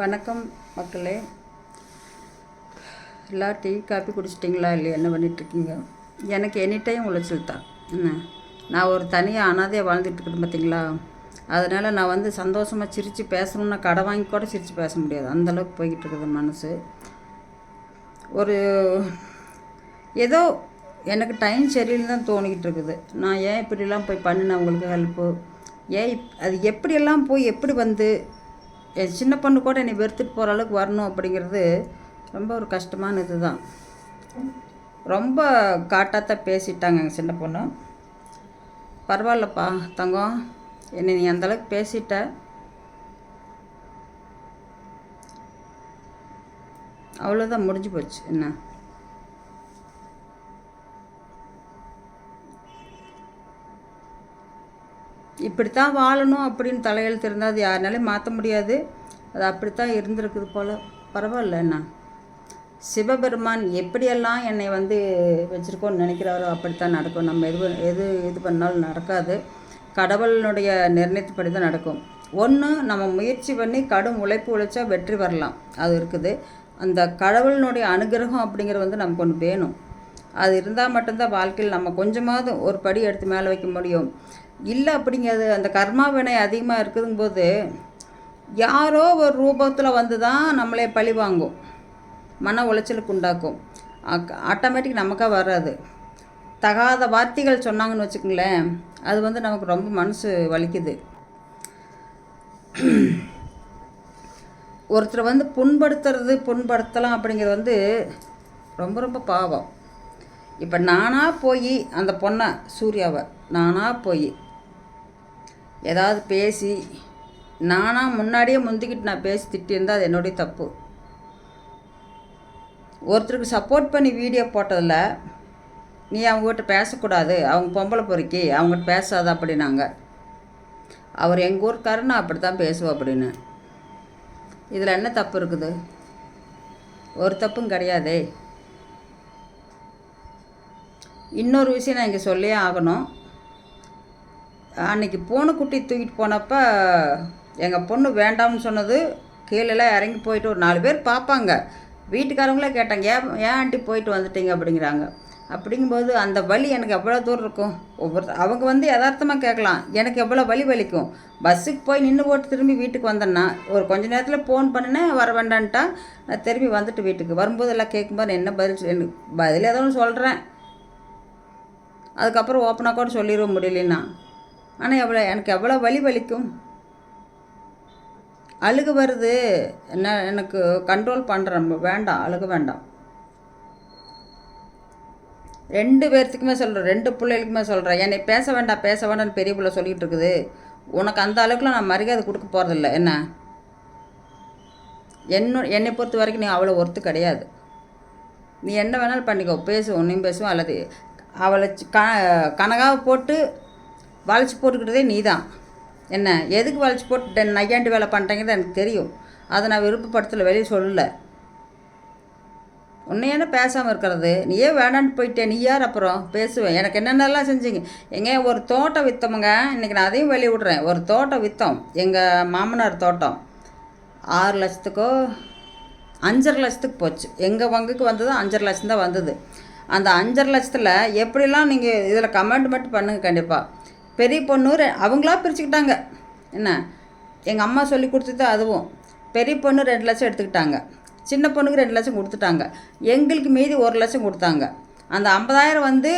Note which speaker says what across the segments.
Speaker 1: வணக்கம் மக்களே. எல்லாம் டீ காப்பி குடிச்சிட்டிங்களா இல்லையா? என்ன பண்ணிகிட்ருக்கீங்க எனக்கு எனி டைம் உளைச்சல் தான். என்ன? நான் ஒரு தனியாக அனாதையாக வாழ்ந்துட்டு இருக்கேன் பார்த்தீங்களா அதனால் நான் வந்து சந்தோஷமாக சிரித்து பேசணும்னா கடை வாங்கி கூட சிரித்து பேச முடியாது. அந்தளவுக்கு போய்கிட்டு இருக்குது மனசு. ஒரு ஏதோ எனக்கு டைம் சரியில்லை தான் தோணிக்கிட்டு இருக்குது. நான் ஏன் இப்படிலாம் போய் பண்ணினேன்? அவங்களுக்கு ஹெல்ப்பு ஏன் இப் அது எப்படியெல்லாம் போய் எப்படி வந்து என் சின்ன பொண்ணு கூட என்னை வெறுத்துட்டு போகிற அளவுக்கு வரணும் அப்படிங்கிறது ரொம்ப ஒரு கஷ்டமான இது தான் ரொம்ப காட்டாத்தான் பேசிட்டாங்க எங்கள் சின்ன பொண்ணு. பரவாயில்லப்பா தங்கம் என்னை நீ அந்தளவுக்கு பேசிட்ட. அவ்வளோதான் முடிஞ்சு போச்சு. என்ன? இப்படித்தான் வாழணும் அப்படின்னு தலையெழுத்து இருந்தால் அது யாருனாலையும் மாற்ற முடியாது. அது அப்படித்தான் இருந்திருக்குது போல். பரவாயில்ல என்ன சிவபெருமான் எப்படியெல்லாம் என்னை வந்து வச்சுருக்கோன்னு நினைக்கிறாரோ அப்படித்தான் நடக்கும். நம்ம எது எது இது பண்ணாலும் நடக்காது. கடவுளினுடைய நிர்ணயத்துப்படி தான் நடக்கும். ஒன்று நம்ம முயற்சி பண்ணி கடும் உழைப்பு உழைச்சா வெற்றி வரலாம். அது இருக்குது. அந்த கடவுளினுடைய அனுகிரகம் அப்படிங்கிறது வந்து நமக்கு ஒன்று வேணும். அது இருந்தால் மட்டும்தான் வாழ்க்கையில் நம்ம கொஞ்சமாவது ஒரு படி எடுத்து மேலே வைக்க முடியும். இல்லை அப்படிங்கிறது அந்த கர்மா வினை அதிகமாக இருக்குதுங்கும்போது யாரோ ஒரு ரூபத்தில் வந்து தான் நம்மளே பழி வாங்கும். மன உளைச்சலுக்கு உண்டாக்கும். ஆட்டோமேட்டிக் நமக்காக வராது. தகாத வார்த்தைகள் சொன்னாங்கன்னு வச்சுக்கோங்களேன் அது வந்து நமக்கு ரொம்ப மனசு வலிக்குது. ஒருத்தரை வந்து புண்படுத்துறது புண்படுத்தலாம் அப்படிங்கிறது வந்து ரொம்ப ரொம்ப பாவம். இப்போ நானாக போய் அந்த பொண்ணை சூர்யாவை நானாக போய். ஏதாவது பேசி நானாக முன்னாடியே முந்திக்கிட்டு நான் பேசி திட்டியிருந்தால் அது என்னுடைய தப்பு. ஒருத்தருக்கு சப்போர்ட் பண்ணி வீடியோ போட்டதில் நீ அவங்ககிட்ட பேசக்கூடாது அவங்க பொம்பளை பொறுக்கி அவங்ககிட்ட பேசாத அப்படின்னாங்க. அவர் எங்கள் ஊருக்காரர் நான் அப்படி தான் பேசுவோம் அப்படின்னு. இதில் என்ன தப்பு இருக்குது? ஒரு தப்பும் கிடையாதே. இன்னொரு விஷயம் நான் இங்கே சொல்லியே ஆகணும். அன்றைக்கி பூனைக்குட்டி தூக்கிட்டு போனப்போ எங்கள் பொண்ணு வேண்டாம்னு சொன்னது கீழெல்லாம் இறங்கி போயிட்டு ஒரு நாலு பேர் பார்ப்பாங்க. வீட்டுக்காரங்களே கேட்டாங்க ஏன் ஏன் ஆண்டி போயிட்டு வந்துட்டீங்க? அப்படிங்கிறாங்க. அப்படிங்கும்போது அந்த வலி எனக்கு எவ்வளோ தூரம் இருக்கும்? ஒவ்வொரு அவங்க வந்து யதார்த்தமாக கேட்கலாம் எனக்கு எவ்வளோ வலி வலிக்கும்? பஸ்ஸுக்கு போய் நின்று போட்டு திரும்பி வீட்டுக்கு வந்தேன்னா ஒரு கொஞ்ச நேரத்தில் ஃபோன் பண்ணினேன் வர வேண்டான்ட்டா நான் திரும்பி வந்துட்டு வீட்டுக்கு. வரும்போது எல்லாம் கேட்கும்போது என்ன பதில் எனக்கு பதில் ஏதோ ஒன்று சொல்கிறேன் அதுக்கப்புறம் ஓப்பனாக கூட சொல்லிட முடியலன்னா. ஆனால் எவ்வளோ எனக்கு எவ்வளோ வலி வலிக்கும்? அழுக வருது. என்ன எனக்கு கண்ட்ரோல் பண்ணுறேன் வேண்டாம். அழுக வேண்டாம். ரெண்டு பேர்த்துக்குமே சொல்கிறேன் ரெண்டு பிள்ளைகளுக்குமே சொல்கிறேன் என்னை பேச வேண்டாம் பேச வேண்டாம்னு பெரிய பிள்ளை சொல்லிகிட்டு இருக்குது. உனக்கு அந்த அளவுக்குலாம் நான் மரியாதை கொடுக்க போகிறதில்ல என்ன? என்ன என்னை பொறுத்த வரைக்கும் நீ அவ்வளோ ஒர்த்து கிடையாது. நீ என்ன வேணாலும் பண்ணிக்கோ. பேசுவோம் உன்னையும் பேசுவோம் அல்லது அவளை க கனகாவை போட்டு வளைச்சி போட்டுக்கிட்டதே நீ தான் என்ன எதுக்கு வளைச்சி போட்டு நையாண்டி வேலை பண்ணுறீங்கிறது எனக்கு தெரியும். அதை நான் விருப்பப்படுத்தலை வெளியே சொல்லலை. உன்னையான பேசாமல் இருக்கிறது? நீயே வேணான்னு போயிட்டே நீ யார் அப்புறம்? பேசுவேன். எனக்கு என்னென்னலாம் செஞ்சீங்க? எங்க ஒரு தோட்டம் விற்றோமுங்க இன்றைக்கி நான் அதையும் வெளியே விட்றேன். ஒரு தோட்டம் விற்றோம் எங்கள் மாமனார் தோட்டம். ஆறு லட்சத்துக்கோ அஞ்சரை லட்சத்துக்கு போச்சு. எங்கள் வங்குக்கு வந்தது அஞ்சரை லட்சம் தான் வந்தது. அந்த அஞ்சரை லட்சத்தில் எப்படிலாம் நீங்கள் இதில் கமெண்ட் மட்டும் பண்ணுங்கள் கண்டிப்பாக பெரிய பொண்ணு ரெ- அவங்களா பிரிச்சுக்கிட்டாங்க. என்ன? எங்கள் அம்மா சொல்லி கொடுத்தது அதுவும். பெரிய பொண்ணு ரெண்டு லட்சம் எடுத்துக்கிட்டாங்க. சின்ன பொண்ணுக்கு ரெண்டு லட்சம் கொடுத்துட்டாங்க. எங்களுக்கு மீதி ஒரு லட்சம் கொடுத்தாங்க. அந்த ஐம்பதாயிரம் வந்து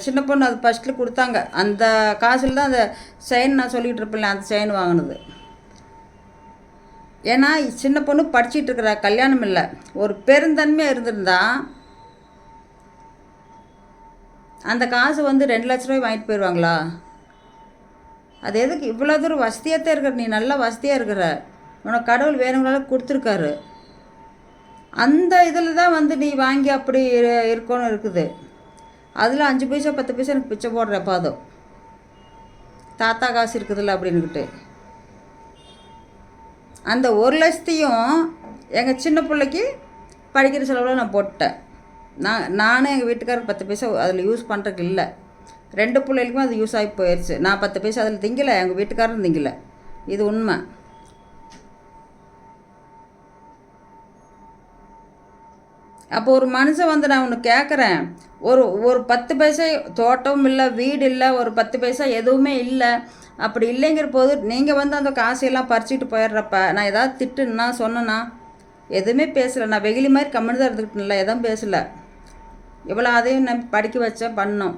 Speaker 1: சின்ன பொண்ணு அது ஃபஸ்ட்டில் கொடுத்தாங்க. அந்த காசில் தான் அந்த செயின் நான் சொல்லிகிட்டு இருப்பேன் அந்த செயின் வாங்கினது. ஏன்னா சின்ன பொண்ணு படிச்சிட்டு இருக்கிற கல்யாணம் இல்லை. ஒரு பெருந்தன்மையாக இருந்திருந்தால் அந்த காசு வந்து ரெண்டு லட்ச ரூபாய் வாங்கிட்டு போயிடுவாங்களா அது எதுக்கு? இவ்வளோ தூரம் வசதியாக தான் இருக்கிற நீ நல்லா வசதியாக இருக்கிற. உனக்கு கடவுள் வேணுங்களால கொடுத்துருக்காரு. அந்த இதில் தான் வந்து நீ வாங்கி அப்படி இருக்கணும் இருக்குது. அதில் அஞ்சு பைசா பத்து பைசா எனக்கு பிச்சை போடுற பாதம். தாத்தா காசு இருக்குதுல்ல அப்படின்னுக்கிட்டு அந்த ஒரு லட்சத்தையும் எங்கள் சின்ன பிள்ளைக்கு படிக்கிற செலவில் நான் போட்டேன். நான் நானும் எங்கள் வீட்டுக்காரர் பத்து பைசா அதில் யூஸ் பண்ணுறதுக்கு இல்லை. ரெண்டு பிள்ளைகளுக்கும் அது யூஸ் ஆகி போயிடுச்சு நான் பத்து பைசா அதில் திங்கலை எங்கள் வீட்டுக்காரரும் திங்கலை. இது உண்மை. அப்போ ஒரு மனுஷன் வந்து நான் ஒன்று கேட்குறேன் ஒரு ஒரு பத்து பைசா தோட்டமும் இல்லை வீடு இல்லை ஒரு பத்து பைசா எதுவுமே இல்லை. அப்படி இல்லைங்கிற போது நீங்கள் வந்து அந்த காசையெல்லாம் பறிச்சுட்டு போயிடுறப்ப நான் ஏதாவது திட்டுன்னா சொன்னேன்னா எதுவுமே பேசலை. நான் வெகுளி மாதிரி கம்முன்னு தான் இருந்துக்கிட்டேன்ல எதுவும் பேசலை. இவ்வளோ அதையும் நான் படிக்க வச்ச பண்ணோம்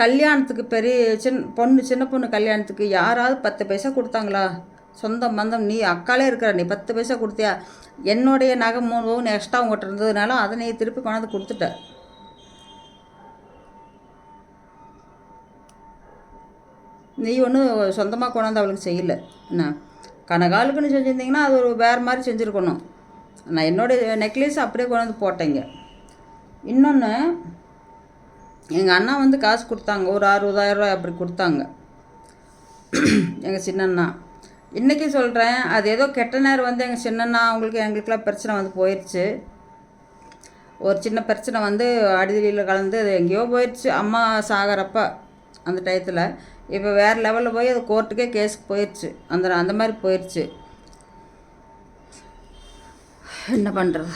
Speaker 1: கல்யாணத்துக்கு பெரிய சின்ன பொண்ணு சின்ன பொண்ணு கல்யாணத்துக்கு யாராவது பத்து பைசா கொடுத்தாங்களா? சொந்தம் பந்தம் நீ அக்காலே இருக்கிற நீ பத்து பைசா கொடுத்தியா? என்னுடைய நகை மூணு பவுன் எக்ஸ்ட்ரா உங்கள்கிட்ட இருந்ததுனால அதை நீ திருப்பி கொண்டாந்து கொடுத்துட்ட. நீ ஒன்றும் சொந்தமாக கொண்டாந்து அவளுக்கு செய்யலை. என்ன? கனகாலுக்குன்னு செஞ்சுருந்தீங்கன்னா அது ஒரு வேறு மாதிரி செஞ்சுருக்கணும். நான் என்னோடய நெக்லஸ் அப்படியே கொண்டாந்து போட்டேங்க. இன்னொன்று எங்கள் அண்ணா வந்து காசு கொடுத்தாங்க. ஒரு அறுபதாயிரம் ரூபாய் அப்படி கொடுத்தாங்க. எங்கள் சின்னண்ணா. இன்றைக்கி சொல்கிறேன் அது ஏதோ கெட்ட நேரம் வந்து எங்கள் சின்னண்ணா அவங்களுக்கு எங்களுக்கெல்லாம் பிரச்சனை வந்து போயிடுச்சு ஒரு சின்ன பிரச்சனை வந்து அடிதடியில் கலந்து அது எங்கேயோ போயிடுச்சு அம்மா சாகிறப்ப அந்த டயத்தில். இப்போ வேறு லெவலில் போய் அது கோர்ட்டுக்கே கேஸுக்கு போயிடுச்சு அந்த அந்த மாதிரி போயிடுச்சு என்ன பண்ணுறது